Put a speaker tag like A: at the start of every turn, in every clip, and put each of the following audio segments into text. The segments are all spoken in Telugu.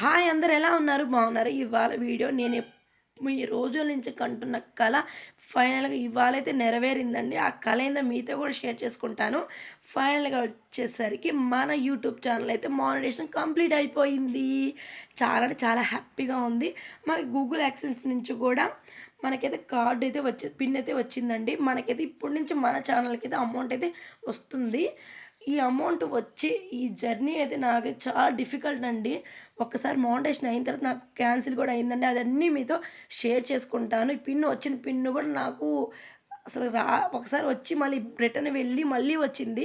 A: హాయ్ అందరు ఎలా ఉన్నారు? బాగున్నారు? ఇవాళ వీడియో నేను ఈ రోజుల నుంచి కంటున్న కళ ఫైనల్గా ఇవాళ అయితే నెరవేరిందండి. ఆ కళ ఏందో మీతో కూడా షేర్ చేసుకుంటాను. ఫైనల్గా వచ్చేసరికి మన యూట్యూబ్ ఛానల్ అయితే మానిటేషన్ కంప్లీట్ అయిపోయింది. చాలా అంటే చాలా హ్యాపీగా ఉంది. మనకి గూగుల్ యాక్సెన్స్ నుంచి కూడా మనకైతే కార్డ్ అయితే వచ్చి పిన్ అయితే వచ్చిందండి. మనకైతే ఇప్పటి నుంచి మన ఛానల్కి అయితే అమౌంట్ అయితే వస్తుంది. ఈ అమౌంట్ వచ్చి ఈ జర్నీ అయితే నాకు చాలా డిఫికల్ట్ అండి. ఒక్కసారి మౌంటేషన్ అయిన తర్వాత నాకు క్యాన్సిల్ కూడా అయిందండి. అదన్నీ మీతో షేర్ చేసుకుంటాను. ఈ పిన్ వచ్చిన పిన్ను కూడా నాకు అసలు రా ఒకసారి వచ్చి మళ్ళీ రిటర్న్ వెళ్ళి మళ్ళీ వచ్చింది.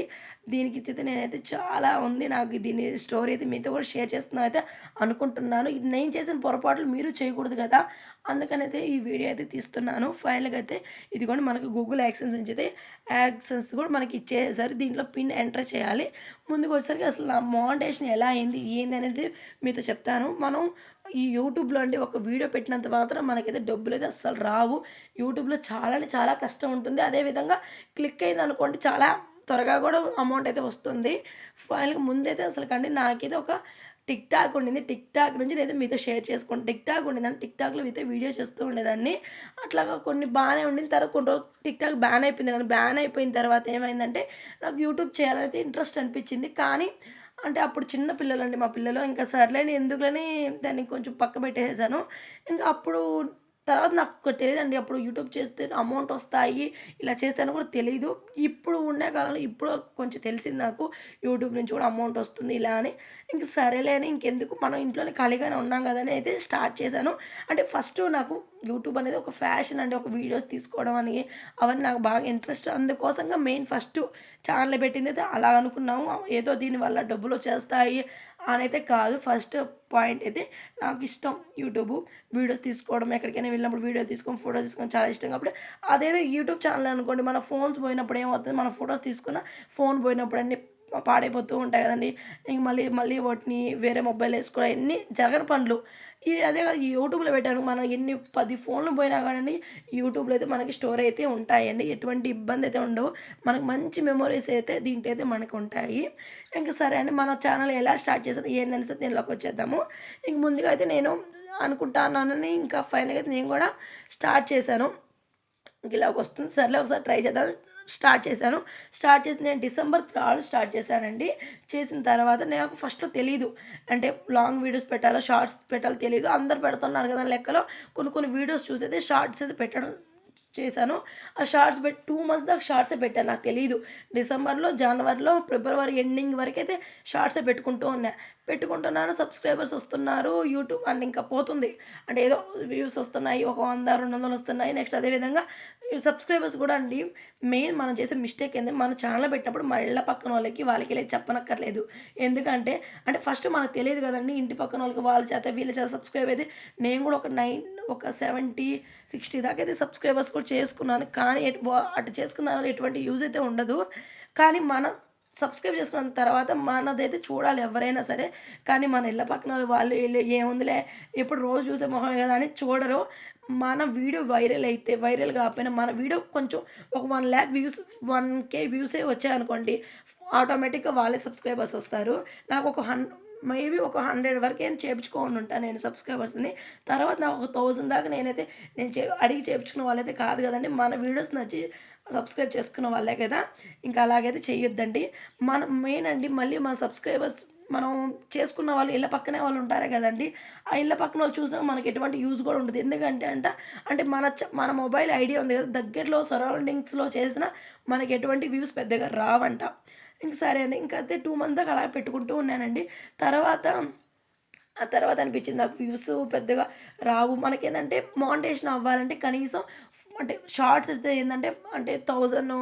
A: దీనికి అయితే నేనైతే చాలా ఉంది. నాకు దీని స్టోరీ అయితే మీతో కూడా షేర్ చేస్తున్నా అయితే అనుకుంటున్నాను. నేను చేసిన పొరపాట్లు మీరు చేయకూడదు కదా. అందుకనైతే ఈ వీడియో అయితే తీస్తున్నాను. ఫైనల్గా అయితే ఇది కూడా మనకు గూగుల్ యాక్సెన్స్ నుంచి అయితే యాక్సెన్స్ కూడా మనకి ఇచ్చేసారు దీంట్లో పిన్ ఎంటర్ చేయాలి. ముందుకు వచ్చేసరికి అసలు నా మోడేషన్ ఎలా అయింది ఏంది అనేది మీతో చెప్తాను. మనం ఈ యూట్యూబ్లో అంటే ఒక వీడియో పెట్టినంత మాత్రం మనకైతే డబ్బులు అయితే అస్సలు రావు. యూట్యూబ్లో చాలా అంటే చాలా కష్టం ఉంటుంది. అదేవిధంగా క్లిక్ అయింది అనుకోండి చాలా త్వరగా కూడా అమౌంట్ అయితే వస్తుంది. ఫైనల్గా ముందైతే అసలు కండి నాకైతే ఒక టిక్ టాక్ ఉండింది. టిక్ టాక్ నుంచి నేను మీతో షేర్ చేసుకుని టిక్ టాక్ ఉండేదాన్ని టిక్ టాక్లో మీతో వీడియో చేస్తూ ఉండేదాన్ని. అట్లాగా కొన్ని బాగానే ఉండిన తర్వాత కొన్ని రోజులు టిక్ టాక్ బ్యాన్ అయిపోయింది. కానీ బ్యాన్ అయిపోయిన తర్వాత ఏమైందంటే నాకు యూట్యూబ్ చేయాలైతే ఇంట్రెస్ట్ అనిపించింది. కానీ అంటే అప్పుడు చిన్న పిల్లలండి మా పిల్లలు. ఇంకా సర్లేని ఎందుకులని దాన్ని కొంచెం పక్క పెట్టేసాను ఇంకా అప్పుడు తర్వాత నాకు తెలియదండి అప్పుడు యూట్యూబ్ చేస్తే అమౌంట్ వస్తాయి ఇలా చేస్తాను కూడా తెలియదు ఇప్పుడు ఉండే కాలంలో ఇప్పుడు కొంచెం తెలిసింది నాకు యూట్యూబ్ నుంచి కూడా అమౌంట్ వస్తుంది ఇలా అని. ఇంక సరేలే అని ఇంకెందుకు మనం ఇంట్లోనే ఖాళీగానే ఉన్నాం కదా అని అయితే స్టార్ట్ చేశాను. అంటే ఫస్ట్ నాకు యూట్యూబ్ అనేది ఒక ఫ్యాషన్ అండి ఒక వీడియోస్ తీసుకోవడం అని అవన్నీ నాకు బాగా ఇంట్రెస్ట్. అందుకోసంగా మెయిన్ ఫస్ట్ ఛానల్ పెట్టింది అయితే అలా అనుకున్నాము. ఏదో దీనివల్ల డబ్బులు వచ్చేస్తాయి అనైతే కాదు. ఫస్ట్ పాయింట్ అయితే నాకు ఇష్టం యూట్యూబ్ వీడియోస్ తీసుకోవడం. ఎక్కడికైనా వెళ్ళినప్పుడు వీడియో తీసుకొని ఫోటో తీసుకొని చాలా ఇష్టం. కాబట్టి అదేదో యూట్యూబ్ ఛానల్ అనుకోండి. మన ఫోన్స్ పోయినప్పుడు ఏమవుతుంది? మన ఫొటోస్ తీసుకున్న ఫోన్ పోయినప్పుడు అన్ని పాడైపోతూ ఉంటాయి కదండి. ఇంక మళ్ళీ మళ్ళీ వాటిని వేరే మొబైల్ వేసుకోవడం ఎన్ని జగన్ పనులు. ఈ అదే కాదు ఈ యూట్యూబ్లో పెట్టాను. మనం ఎన్ని పది ఫోన్లు పోయినా కానీ యూట్యూబ్లో అయితే మనకి స్టోర్ అయితే ఉంటాయండి. ఎటువంటి ఇబ్బంది అయితే ఉండవు. మనకు మంచి మెమొరీస్ అయితే దీంట్లో అయితే మనకు ఉంటాయి. ఇంకా సరే అండి మన ఛానల్ ఎలా స్టార్ట్ చేసాను ఏందని సరే దీనిలోకి వచ్చేద్దాము. ఇంక ముందుగా అయితే నేను అనుకుంటానని ఇంకా ఫైనల్గా అయితే నేను కూడా స్టార్ట్ చేశాను. ఇంక ఇలాగ వస్తుంది. సర్లే ఒకసారి ట్రై చేద్దాం. స్టార్ట్ చేశాను. స్టార్ట్ చేసి నేను డిసెంబర్ థర్డ్ స్టార్ట్ చేశానండి. చేసిన తర్వాత నాకు ఫస్ట్లో తెలియదు అంటే లాంగ్ వీడియోస్ పెట్టాలో షార్ట్స్ పెట్టాలో తెలియదు అందరు పెడుతున్నారు కదా లెక్కలో. కొన్ని కొన్ని వీడియోస్ చూసేది షార్ట్స్ అయితే పెట్టడం చేశాను. ఆ షార్ట్స్ పెట్టి టూ మంత్స్ దాకా షార్ట్సే పెట్టాను నాకు తెలియదు డిసెంబర్లో జనవరిలో ఫిబ్రవరి ఎండింగ్ వరకు అయితే షార్ట్సే పెట్టుకుంటూ ఉన్నా. పెట్టుకుంటున్నాను సబ్స్క్రైబర్స్ వస్తున్నారు యూట్యూబ్ అండ్ ఇంకా పోతుంది. అంటే ఏదో వ్యూస్ వస్తున్నాయి ఒక వంద రెండు వందలు వస్తున్నాయి నెక్స్ట్ అదేవిధంగా సబ్స్క్రైబర్స్ కూడా అండి మెయిన్ మనం చేసే మిస్టేక్ ఏంది మన ఛానల్ పెట్టినప్పుడు మన ఇళ్ళ పక్కన వాళ్ళకి వాళ్ళకి వెళ్ళి చెప్పనక్కర్లేదు. ఎందుకంటే అంటే ఫస్ట్ మనకు తెలియదు కదండి ఇంటి పక్కన వాళ్ళకి వాళ్ళ చేత వీళ్ళ చేత సబ్స్క్రైబ్ అయితే నేను కూడా ఒక నైన్ ఒక సెవెంటీ సిక్స్టీ దాకా అయితే సబ్స్క్రైబర్స్ కూడా చేసుకున్నాను. కానీ అటు చేసుకున్న ఎటువంటి యూజ్ అయితే ఉండదు. కానీ మన సబ్స్క్రైబ్ చేసుకున్న తర్వాత మనదైతే చూడాలి ఎవరైనా సరే. కానీ మన ఇళ్ళ పక్కన వాళ్ళు వాళ్ళు వీళ్ళు ఏముందిలే ఎప్పుడు రోజు చూసే మొహమే కదా అని చూడరు. మన వీడియో వైరల్ అయితే వైరల్ కాకపోయినా మన వీడియో కొంచెం ఒక one lakh views one K వ్యూసే వచ్చాయనుకోండి ఆటోమేటిక్గా వాళ్ళే సబ్స్క్రైబర్స్ వస్తారు. నాకు ఒక హన్ మేబీ ఒక హండ్రెడ్ వరకు నేను చేయించుకోని ఉంటాను నేను సబ్స్క్రైబర్స్ని. తర్వాత నాకు ఒక థౌజండ్ దాకా నేనైతే నేను చే అడిగి చేయించుకున్న వాళ్ళైతే కాదు కదండి. మన వీడియోస్ నచ్చి సబ్స్క్రైబ్ చేసుకున్న వాళ్ళే కదా. ఇంకా అలాగైతే చేయొద్దండి మన మెయిన్ అండి మళ్ళీ మన సబ్స్క్రైబర్స్ మనం చేసుకున్న వాళ్ళు ఇళ్ళ పక్కనే వాళ్ళు ఉంటారే కదండి. ఆ ఇళ్ళ పక్కన వాళ్ళు చూసినా మనకి ఎటువంటి యూజ్ కూడా ఉంటుంది ఎందుకంటే అంట అంటే మన చ- మన మొబైల్ ఐడియా ఉంది కదా. దగ్గరలో సరౌండింగ్స్లో చేసిన మనకి ఎటువంటి వ్యూస్ పెద్దగా రావంట. ఇంక సరే అండి. ఇంకా అయితే టూ మంత్స్ దాకా అలా పెట్టుకుంటూ ఉన్నానండి. తర్వాత ఆ తర్వాత అనిపించింది నాకు వ్యూస్ పెద్దగా రావు. మనకేంటంటే మానిటేషన్ అవ్వాలంటే కనీసం అంటే షార్ట్స్ అయితే ఏంటంటే అంటే థౌజండ్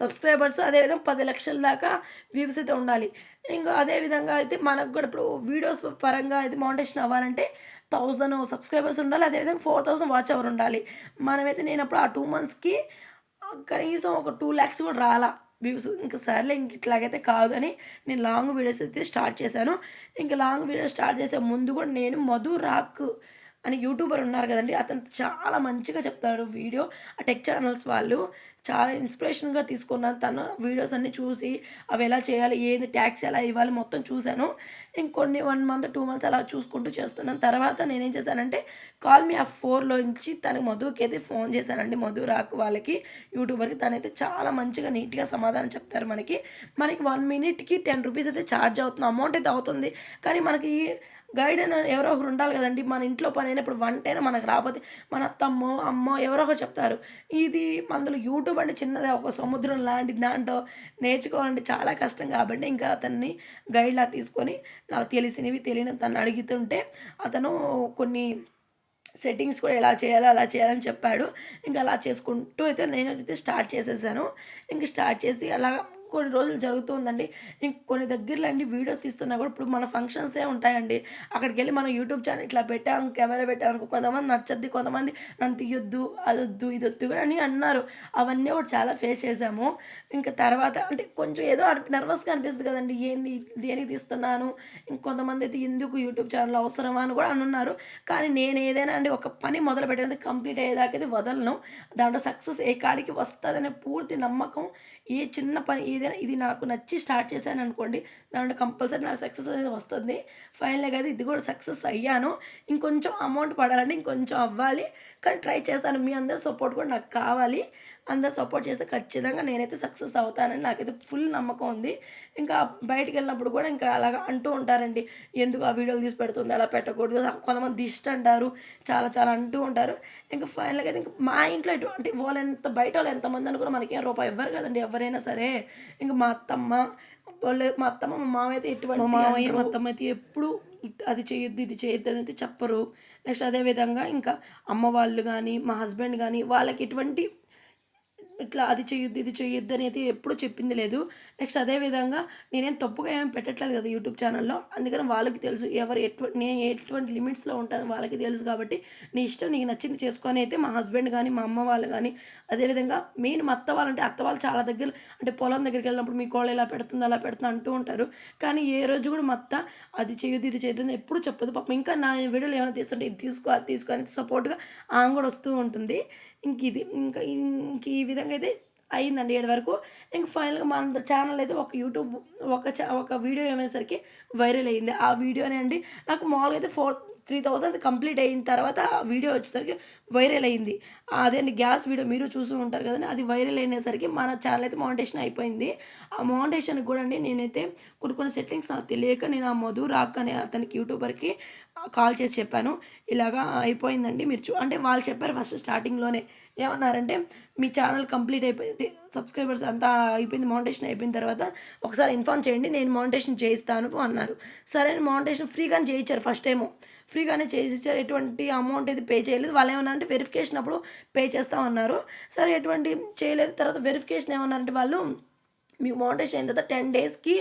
A: సబ్స్క్రైబర్స్ అదేవిధంగా పది లక్షల దాకా వ్యూస్ అయితే ఉండాలి. ఇంకా అదేవిధంగా అయితే మనకు కూడా ఇప్పుడు వీడియోస్ పరంగా అయితే మౌంటేషన్ అవ్వాలంటే థౌజండ్ సబ్స్క్రైబర్స్ ఉండాలి. అదేవిధంగా ఫోర్ థౌసండ్ వాచ్ అవర్ ఉండాలి. మనమైతే నేను అప్పుడు ఆ టూ మంత్స్కి కనీసం ఒక టూ ల్యాక్స్ కూడా రాలా. వ్యూస్ ఇంకా సర్లే ఇంక ఇట్లాగైతే కాదు అని నేను లాంగ్ వీడియోస్ అయితే స్టార్ట్ చేశాను. ఇంకా లాంగ్ వీడియోస్ స్టార్ట్ చేసే ముందు కూడా నేను మధు రాక్ అని యూట్యూబర్ ఉన్నారు కదండి. అతను చాలా మంచిగా చెప్తాడు వీడియో. ఆ టెక్ ఛానల్స్ వాళ్ళు. చాలా ఇన్స్పిరేషన్గా తీసుకున్నాను తను వీడియోస్ అన్నీ చూసి అవి ఎలా చేయాలి ఏది ట్యాక్స్ ఎలా ఇవ్వాలి మొత్తం చూశాను. ఇంకొన్ని వన్ మంత్ టూ మంత్స్ అలా చూసుకుంటూ చేస్తున్నాను తర్వాత నేనేం చేశానంటే కాల్ మీ ఆ ఫోర్లోంచి తనకి మధుకి అయితే ఫోన్ చేశానండి. మధు రాకు వాళ్ళకి యూట్యూబర్కి తనైతే చాలా మంచిగా నీట్గా సమాధానం చెప్తారు మనకి. మనకి వన్ మినిట్కి టెన్ రూపీస్ అయితే ఛార్జ్ అవుతుంది అమౌంట్ అయితే అవుతుంది. కానీ మనకి గైడ్ అని ఎవరో ఒకరు ఉండాలి కదండి. మన ఇంట్లో పని అయినప్పుడు వంట అయినా మనకు రాకపోతే మన అత్తమ్మో అమ్మో ఎవరో ఒకరు చెప్తారు. ఇది అందులో యూట్యూబ్ అంటే చిన్నది ఒక సముద్రం లాంటి దాంట్లో నేర్చుకోవాలంటే చాలా కష్టం కాబట్టి ఇంకా అతన్ని గైడ్లా తీసుకొని నాకు తెలిసినవి తెలియని తను అడుగుతుంటే అతను కొన్ని సెట్టింగ్స్ కూడా ఎలా చేయాలో అలా చేయాలని చెప్పాడు. ఇంకా అలా చేసుకుంటూ అయితే నేను అయితే స్టార్ట్ చేసేసాను. ఇంక స్టార్ట్ చేసి అలా కొన్ని రోజులు జరుగుతుందండి. ఇంక కొన్ని దగ్గరలో అండి వీడియోస్ తీస్తున్నా కూడా ఇప్పుడు మన ఫంక్షన్సే ఉంటాయండి. అక్కడికి వెళ్ళి మనం యూట్యూబ్ ఛానల్ ఇట్లా పెట్టాము కెమెరా పెట్టాము కొంతమంది నచ్చద్ది కొంతమంది నన్ను తీయొద్దు అది వద్దు ఇది వద్దు కూడా అని అన్నారు. అవన్నీ కూడా చాలా ఫేస్ చేసాము ఇంకా తర్వాత అంటే కొంచెం ఏదో నర్వస్గా అనిపిస్తుంది కదండి. ఏంది దేనికి తీస్తున్నాను? ఇంకొంతమంది అయితే ఎందుకు యూట్యూబ్ ఛానల్ అవసరమా అని కూడా అన్నారు కానీ నేను ఏదైనా అండి ఒక పని మొదలు పెట్టేది కంప్లీట్ అయ్యేదాకైతే వదలను. దాంట్లో సక్సెస్ ఏ కాడికి వస్తుందనే పూర్తి నమ్మకం ఏ చిన్న పని ఏదైనా ఇది నాకు నచ్చి స్టార్ట్ చేశాను అనుకోండి దాంట్లో కంపల్సరీ నాకు సక్సెస్ అనేది వస్తుంది. ఫైనల్గా అయితే ఇది కూడా సక్సెస్ అయ్యాను. ఇంకొంచెం అమౌంట్ పడాలంటే ఇంకొంచెం అవ్వాలి. కానీ ట్రై చేస్తాను. మీ అందరి సపోర్ట్ కూడా నాకు కావాలి. అందరు సపోర్ట్ చేస్తే ఖచ్చితంగా నేనైతే సక్సెస్ అవుతానని నాకైతే ఫుల్ నమ్మకం ఉంది. ఇంకా బయటికి వెళ్ళినప్పుడు కూడా ఇంకా అలాగా అంటూ ఉంటారండి. ఎందుకు ఆ వీడియోలు తీసి పెడుతుంది? అలా పెట్టకూడదు కొంతమంది దిష్టి అంటారు చాలా చాలా అంటూ ఉంటారు. ఇంకా ఫైనల్గా అయితే ఇంకా మా ఇంట్లో ఎటు అంటే వాళ్ళు ఎంత బయట వాళ్ళు ఎంతమంది అనుకున్నా మనకేం రూపాయి ఇవ్వరు కదండి ఎవరైనా సరే. ఇంకా మా అత్తమ్మ వాళ్ళు మా అత్తమ్మ మా మామయ్య అయితే ఎటువంటి మా మామయ్య మా అత్తమ్మ అయితే ఎప్పుడు అది చేయొద్దు ఇది చేయొద్దు అని అయితే చెప్పరు. నెక్స్ట్ అదేవిధంగా ఇంకా అమ్మ వాళ్ళు కానీ మా హస్బెండ్ కానీ వాళ్ళకి ఎటువంటి ఇట్లా అది చేయొద్దు ఇది చేయొద్దు అనేది ఎప్పుడు చెప్పింది లేదు. నెక్స్ట్ అదేవిధంగా నేనేం తప్పుగా ఏం పెట్టట్లేదు కదా యూట్యూబ్ ఛానల్లో. అందుకని వాళ్ళకి తెలుసు ఎవరు ఎటువంటి నేను ఎటువంటి లిమిట్స్లో ఉంటాను వాళ్ళకి తెలుసు కాబట్టి నీ ఇష్టం నీకు నచ్చింది చేసుకొని అయితే మా హస్బెండ్ కానీ మా అమ్మ వాళ్ళు కానీ అదేవిధంగా మెయిన్ మా అత్త వాళ్ళు అంటే అత్త వాళ్ళు చాలా దగ్గర అంటే పొలం దగ్గరికి వెళ్ళినప్పుడు మీ కోళ్ళు ఇలా పెడుతుంది అలా పెడుతుంది అంటూ ఉంటారు. కానీ ఏ రోజు కూడా మా అత్త అది చేయొద్దు ఇది చేయొద్దు ఎప్పుడు చెప్పదు. పాపం ఇంకా నా వీడియోలు ఏమైనా తీస్తుంటే ఇది తీసుకో అది తీసుకో అనేది సపోర్ట్గా ఆమె కూడా వస్తూ ఉంటుంది. ఇంక ఇది ఇంకా ఇంక ఈ విధంగా అయితే అయిందండి ఏడు వరకు. ఇంక ఫైనల్గా మన ఛానల్ అయితే ఒక యూట్యూబ్ ఒక ఒక వీడియో ఏమేసరికి వైరల్ అయింది. ఆ వీడియోనే అండి నాకు మామూలుగా అయితే ఫోర్ త్రీ థౌజండ్ కంప్లీట్ అయిన తర్వాత ఆ వీడియో వచ్చేసరికి వైరల్ అయింది. అదే గ్యాస్ వీడియో మీరు చూస్తూ ఉంటారు కదండి అది వైరల్ అయినసరికి మన ఛానల్ అయితే మౌంటేషన్ అయిపోయింది. ఆ మౌంటేషన్కి కూడా అండి నేనైతే కొన్ని కొన్ని సెట్టింగ్స్ నాకు తెలియక నేను ఆ మధు రాక్ అనే అతనికి యూట్యూబర్కి కాల్ చేసి చెప్పాను. ఇలాగా అయిపోయిందండి. మీరు చూ అంటే వాళ్ళు చెప్పారు ఫస్ట్ స్టార్టింగ్లోనే. ఏమన్నారంటే మీ ఛానల్ కంప్లీట్ అయిపోయింది సబ్స్క్రైబర్స్ అంతా అయిపోయింది మౌంటేషన్ అయిపోయిన తర్వాత ఒకసారి ఇన్ఫామ్ చేయండి నేను మౌంటేషన్ చేయిస్తాను అన్నారు. సరే మౌంటేషన్ ఫ్రీగానే చేయించారు ఫస్ట్ టైము. ఫ్రీగానే చేసిచ్చారు ఎటువంటి అమౌంట్ అయితే పే చేయలేదు. వాళ్ళు ఏమన్నా అంటే వెరిఫికేషన్ అప్పుడు పే చేస్తామన్నారు. సరే ఎటువంటి చేయలేదు. తర్వాత వెరిఫికేషన్ ఏమన్నారంటే వాళ్ళు మీకు మౌంటేషన్ అయిన తర్వాత టెన్ డేస్కి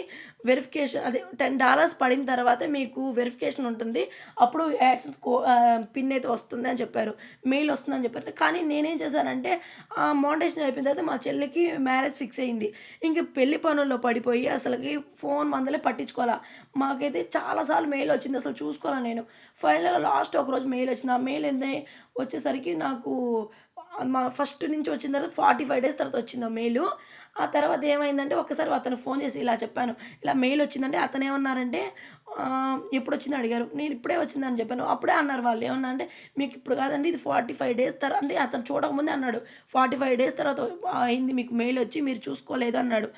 A: వెరిఫికేషన్ అదే టెన్ డాలర్స్ పడిన తర్వాత మీకు వెరిఫికేషన్ ఉంటుంది. అప్పుడు యాక్సెస్ కో పిన్ అయితే వస్తుంది అని చెప్పారు. మెయిల్ వస్తుందని చెప్పారు. కానీ నేనేం చేశానంటే ఆ మౌంటేషన్ అయిపోయిన తర్వాత మా చెల్లికి మ్యారేజ్ ఫిక్స్ అయింది. ఇంక పెళ్ళి పనుల్లో పడిపోయి అసలుకి ఫోన్ మందలే పట్టించుకోవాలా. మాకైతే చాలాసార్లు మెయిల్ వచ్చింది. అసలు చూసుకోవాలా నేను. ఫైనల్గా లాస్ట్ ఒక రోజు మెయిల్ వచ్చింది. ఆ మెయిల్ ఎంత వచ్చేసరికి నాకు మా ఫస్ట్ నుంచి వచ్చిన తర్వాత ఫార్టీ ఫైవ్ డేస్ తర్వాత వచ్చింది ఆ మెయిల్. ఆ తర్వాత ఏమైందంటే ఒకసారి అతను ఫోన్ చేసి ఇలా చెప్పాను. ఇలా మెయిల్ వచ్చిందంటే అతను ఏమన్నారంటే ఎప్పుడు వచ్చింది అడిగారు. నేను ఇప్పుడే వచ్చిందని చెప్పాను. అప్పుడే అన్నారు వాళ్ళు. ఏమన్నా అంటే మీకు ఇప్పుడు కాదండి ఇది ఫార్టీ ఫైవ్ డేస్ తర్వాత అంటే అతను చూడకముందే అన్నాడు. ఫార్టీ ఫైవ్ డేస్ తర్వాత అయింది మీకు మెయిల్ వచ్చి మీరు చూసుకోలేదు అన్నాడు.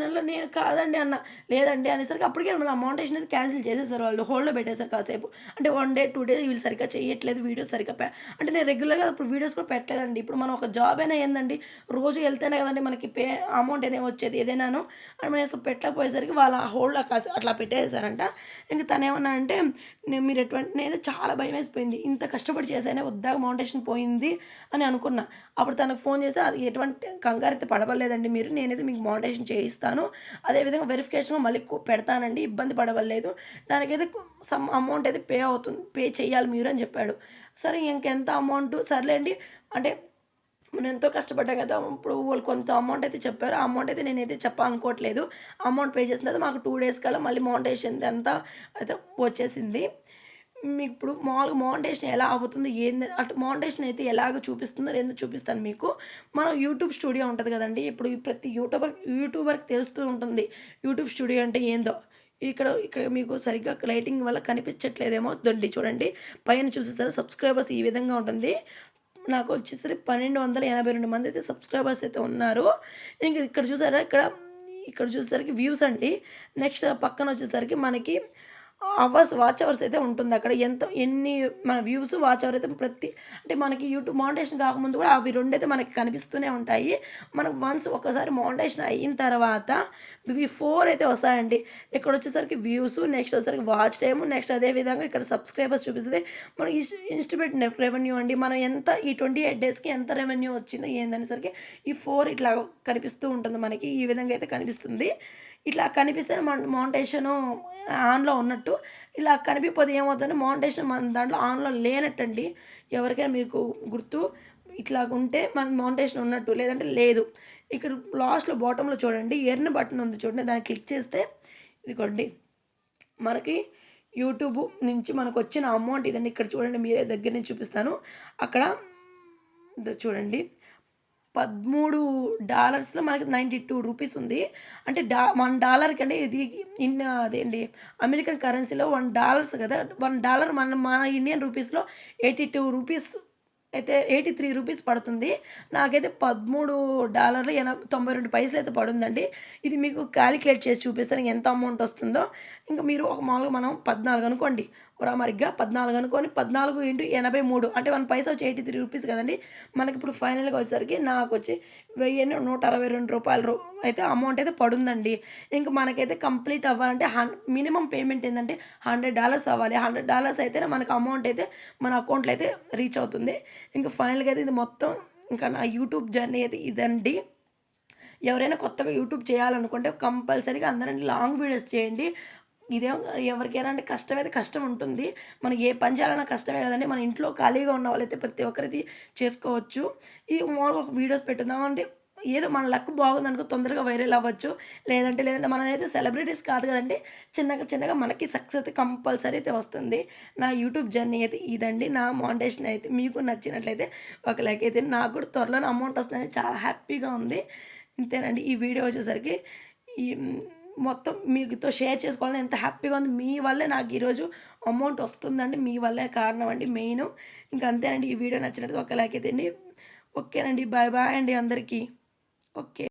A: నెలలో నేను కాదండి అన్న. లేదండి అనేసరికి అప్పటికే మళ్ళీ అమౌంటేషన్ అయితే క్యాన్సిల్ చేసేసారు వాళ్ళు. హోల్డ్లో పెట్టేశారు కాసేపు. అంటే వన్ డే టూ డేస్ వీళ్ళు సరిగ్గా చేయట్లేదు వీడియోస్ సరిగ్గా అంటే నేను రెగ్యులర్గా ఇప్పుడు వీడియోస్ కూడా పెట్టలేదండి. ఇప్పుడు మనం ఒక జాబ్ అయినా ఏందండి రోజు వెళ్తేనే కదండి మనకి పే అమౌంట్ అనేది వచ్చేది. ఏదైనాను అని మనం అసలు పెట్టకపోయేసరికి వాళ్ళ హోల్డ్లో కాసే అట్లా పెట్టేశారంట ఇంక తను ఏమన్నా అంటే నేను మీరు ఎటువంటి నేను చాలా భయం వేసిపోయింది. ఇంత కష్టపడి చేశానే వద్దాక మౌంటేషన్ పోయింది అని అనుకున్నా. అప్పుడు తనకు ఫోన్ చేస్తే అది ఎటువంటి కంగారు అయితే పడవలేదండి మీరు. నేనైతే మీకు మోడరేషన్ చేయిస్తాను. అదేవిధంగా వెరిఫికేషన్ మళ్ళీ పెడతానండి. ఇబ్బంది పడవలేదు. దానికైతే సమ్ అమౌంట్ అయితే పే అవుతుంది పే చేయాలి మీరు అని చెప్పాడు. సరే ఇంకెంత అమౌంట్? సర్లేండి. అంటే మనం ఎంతో కష్టపడ్డాం కదా ఇప్పుడు వాళ్ళు కొంత అమౌంట్ అయితే చెప్పారు. ఆ అమౌంట్ అయితే నేనైతే చెప్పాలనుకోవట్లేదు. అమౌంట్ పే చేసిన తర్వాత మాకు టూ డేస్ కల్లా మళ్ళీ మౌంటేషన్ అంతా అయితే వచ్చేసింది. మీకు ఇప్పుడు మామూలుగా మౌంటేషన్ ఎలా అవుతుంది ఏంది అటు మౌంటేషన్ అయితే ఎలాగ చూపిస్తుందో ఏందో చూపిస్తాను మీకు. మనం యూట్యూబ్ స్టూడియో ఉంటుంది కదండి ఇప్పుడు ప్రతి యూట్యూబర్ యూట్యూబర్కి తెలుస్తూ ఉంటుంది యూట్యూబ్ స్టూడియో అంటే ఏందో. ఇక్కడ ఇక్కడ మీకు సరిగ్గా లైటింగ్ వల్ల కనిపించట్లేదేమో దొడ్డి చూడండి. పైన చూసేసరికి సబ్స్క్రైబర్స్ ఈ విధంగా ఉంటుంది. నాకు వచ్చేసరికి పన్నెండు వందల ఎనభై రెండు మంది అయితే సబ్స్క్రైబర్స్ అయితే ఉన్నారు. ఇంక ఇక్కడ చూసారా ఇక్కడ ఇక్కడ చూసేసరికి వ్యూస్ అండి. నెక్స్ట్ పక్కన వచ్చేసరికి మనకి అవర్స్ వాచ్ అవర్స్ అయితే ఉంటుంది అక్కడ. ఎంత ఎన్ని మన వ్యూస్ వాచ్ అవర్ అయితే ప్రతి అంటే మనకి యూట్యూబ్ మౌంటేషన్ కాకముందు కూడా అవి రెండు అయితే మనకి కనిపిస్తూనే ఉంటాయి. మనకు వన్స్ ఒకసారి మౌంటేషన్ అయిన తర్వాత ఈ ఫోర్ అయితే వస్తాయండి. ఇక్కడ వచ్చేసరికి వ్యూస్ నెక్స్ట్ వచ్చేసరికి వాచ్ టైము నెక్స్ట్ అదే విధంగా ఇక్కడ సబ్స్క్రైబర్స్ చూపిస్తుంది. మనకి ఇన్స్టిమేట్ రెవెన్యూ అండి. మనం ఎంత ఈ ట్వంటీ ఎయిట్ డేస్కి ఎంత రెవెన్యూ వచ్చిందో ఏందనేసరికి ఈ ఫోర్ ఇట్లా కనిపిస్తూ ఉంటుంది మనకి. ఈ విధంగా అయితే కనిపిస్తుంది. ఇట్లా కనిపిస్తే మన మౌంటేషన్ ఆన్లో ఉన్నట్టు. ఇలా కనిపిపోతే ఏమవుతుంది మౌంటేషన్ మన దాంట్లో ఆన్లో లేనట్టండి. ఎవరికైనా మీకు గుర్తు ఇట్లా ఉంటే మన మౌంటేషన్ ఉన్నట్టు లేదంటే లేదు. ఇక్కడ లాస్ట్లో బాటంలో చూడండి ఎర్న్ బటన్ ఉంది చూడండి దాన్ని క్లిక్ చేస్తే ఇదిగోండి. మనకి యూట్యూబ్ నుంచి మనకు వచ్చిన అమౌంట్ ఇదండి. ఇక్కడ చూడండి మీరే దగ్గర నుంచి చూపిస్తాను. అక్కడ చూడండి. పదమూడు డాలర్స్లో మనకి నైంటీ టూ రూపీస్ ఉంది. అంటే డా వన్ డాలర్కి అంటే ఇది ఇన్ అదేంటి అమెరికన్ కరెన్సీలో వన్ డాలర్స్ కదా. వన్ డాలర్ మన మన ఇండియన్ రూపీస్లో ఎయిటీ టూ రూపీస్ అయితే ఎయిటీ త్రీ రూపీస్ పడుతుంది. నాకైతే పదమూడు డాలర్లు ఎనభై తొంభై రెండు పైసలు అయితే పడుందండి. ఇది మీకు క్యాలిక్యులేట్ చేసి చూపిస్తాను ఎంత అమౌంట్ వస్తుందో. ఇంకా మీరు ఒక మామూలుగా మనం పద్నాలుగు అనుకోండి. మరిగ్గా పద్నాలుగు అనుకొని పద్నాలుగు ఇంటూ ఎనభై మూడు. అంటే వన్ పైసా వచ్చి ఎయిటీ త్రీ రూపీస్ కదండి. మనకి ఇప్పుడు ఫైనల్గా వచ్చేసరికి నాకు వచ్చి వెయ్యి నూట అరవై రెండు రూపాయలు అయితే అమౌంట్ అయితే పడుందండి. ఇంకా మనకైతే కంప్లీట్ అవ్వాలంటే హన్ మినిమం పేమెంట్ ఏంటంటే హండ్రెడ్ డాలర్స్ అవ్వాలి. హండ్రెడ్ డాలర్స్ అయితేనే మనకు అమౌంట్ అయితే మన అకౌంట్లో అయితే రీచ్ అవుతుంది. ఇంకా ఫైనల్గా అయితే ఇది మొత్తం ఇంకా నా యూట్యూబ్ జర్నీ అయితే ఇదండి. ఎవరైనా కొత్తగా యూట్యూబ్ చేయాలనుకుంటే కంపల్సరీగా అందరండి లాంగ్ వీడియోస్ చేయండి. ఇదే ఎవరికైనా అంటే కష్టం అయితే కష్టం ఉంటుంది. మనం ఏ పని చేయాలన్నా కష్టమే కదండి. మన ఇంట్లో ఖాళీగా ఉన్న వాళ్ళైతే ప్రతి ఒక్కరిది చేసుకోవచ్చు. ఈ మామూలుగా ఒక వీడియోస్ పెట్టున్నామంటే ఏదో మన లక్ బాగుందనుకో తొందరగా వైరల్ అవ్వచ్చు. లేదంటే లేదంటే మనం అయితే సెలబ్రిటీస్ కాదు కదండి. చిన్నగా చిన్నగా మనకి సక్సెస్ అయితే కంపల్సరీ అయితే వస్తుంది. నా యూట్యూబ్ జర్నీ అయితే ఇదండి. నా మౌంటేషన్ అయితే మీకు నచ్చినట్లయితే ఒక లైక్ అయితే. నాకు కూడా త్వరలోనే అమౌంట్ వస్తుందని చాలా హ్యాపీగా ఉంది. ఇంతేనండి. ఈ వీడియో వచ్చేసరికి ఈ మొత్తం మీతో షేర్ చేసుకోవాలని ఎంత హ్యాపీగా ఉంది. మీ వల్లే నాకు ఈరోజు అమౌంట్ వస్తుందండి. మీ వల్లే కారణం అండి మెయిన్. ఇంకా అంతేనండి. ఈ వీడియో నచ్చినట్టు ఒక లైక్ అయితే ఓకేనండి. బాయ్ బాయ్ అండి అందరికీ. ఓకే.